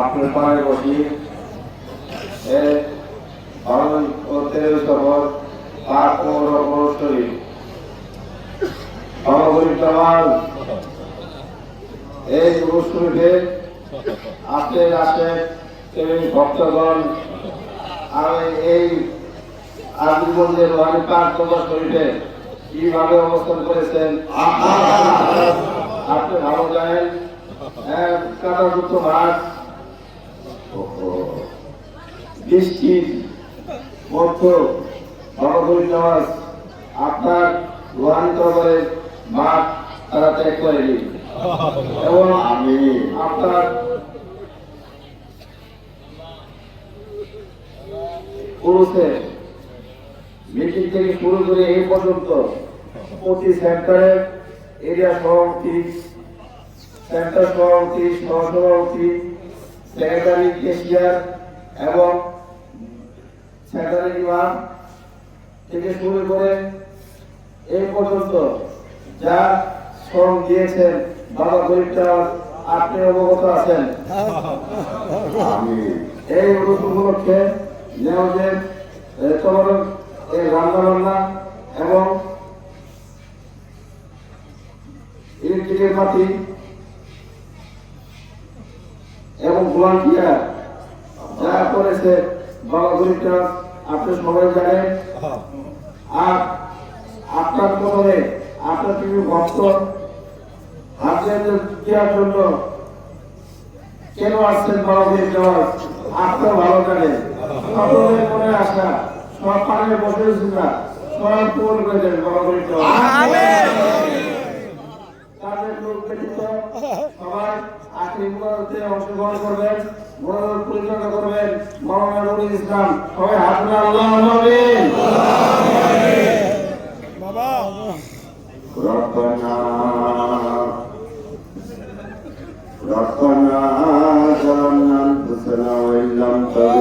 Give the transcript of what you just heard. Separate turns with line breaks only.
আপনার পায়ে বসি। এ বারণ ও তেরো সবর পাক ও রবর শরীর এই অনুষ্ঠানকে আপনি আসে এবং ভক্তগণ, আমি এই আদিমন্দির রোহানি পাক তোমার শরীরে কীভাবে অবস্থান করেছেন আপনি ভালো জানেন। হ্যাঁ কাটাযুক্ত মাঠ বৃষ্টির মধ্য ভগবতী নামাজ আপনার রোহানি মাঠ তারা ত্যাগ করেনি এবং আমি আপনার মিটিং থেকে শুরু করে এই পর্যন্ত প্রতি সেন্টারে এরিয়া সভাপতি, সেন্টার সভাপতি, সহসভাপতি, সেক্রেটারি, কেশিয়ার এবং সেক্রেটারি ইমাম থেকে শুরু করে এই পর্যন্ত যা শ্রম দিয়েছেন বাবা গরিবটা আপনি অবগত আছেন। এই উপলক্ষে নেওয়াজের তোমার এই রান্না বান্না এবং ইলেকট্রিকের মাটি এবং ভলান্টিয়ার যা করেছে বাবা গরিবটা আপনি সবাই জানেন আর আপনার প্রথমে আপনার কিছু ভক্ত দেওয়ার জন্য? কেন আসছেন বাবা গরিবটা আপনার ভালো জানেন। সকলের মনে আসা সব বসে না সব পূরণ করে দেন বাবা গরিবটা তাদের লোক ব্যতীত সবাই আখরি অংশগ্রহণ করবেন পরিচালনা করবেন। ইসলাম সবাই হাত না আল্লাহ আমিন
ربنا ربنا ظلمنا انفسنا وان لم تغفر